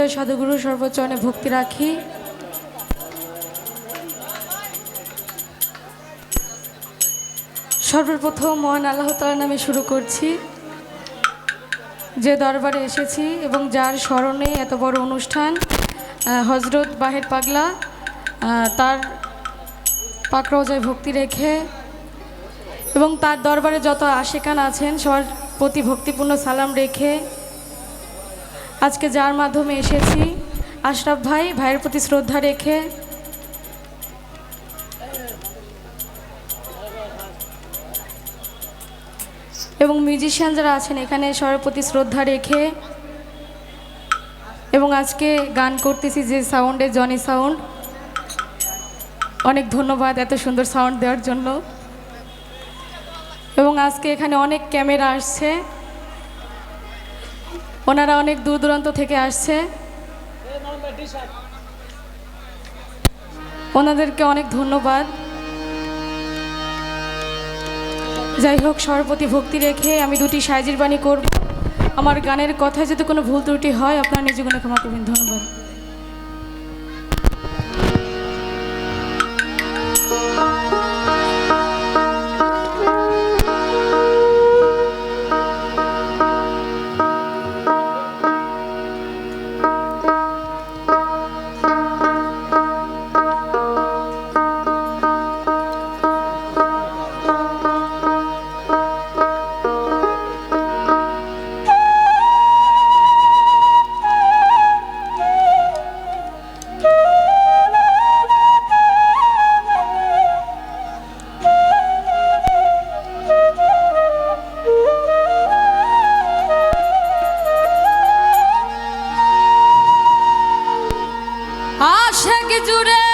জয় সাধুগুরু সর্বচরণে ভক্তি রাখি। সর্বপ্রথম মহান আল্লাহ তালার নামে শুরু করছি। যে দরবারে এসেছি এবং যার স্মরণে এত বড় অনুষ্ঠান হজরত বাহের পাগলা তার পাকড়ায় ভক্তি রেখে এবং তার দরবারে যত আশেকান আছেন, সবার প্রতি ভক্তিপূর্ণ সালাম রেখে আজকে যার মাধ্যমে এসেছি, আশরাফ ভাই, ভাইয়ের প্রতি শ্রদ্ধা রেখে। এবং মিউজিশিয়ান যারা আছেন এখানে সবার প্রতি শ্রদ্ধা রেখে। এবং আজকে গান করতেছি যে সাউন্ডে জনি সাউন্ড অনেক ধন্যবাদ এত সুন্দর সাউন্ড দেওয়ার জন্য। এবং আজকে এখানে অনেক ক্যামেরা আসছে। ওনারা অনেক দূর দূরান্ত থেকে আসছে। ওনাদেরকে অনেক ধন্যবাদ। যাই হোক সরপতি ভক্তি রেখে আমি দুটি সাইজির বাণী করব। আমার গানের কথায় যদি কোনো ভুল ত্রুটি হয়, আপনার নিজে গুণে ক্ষমা করবেন। ধন্যবাদ। জুড়ে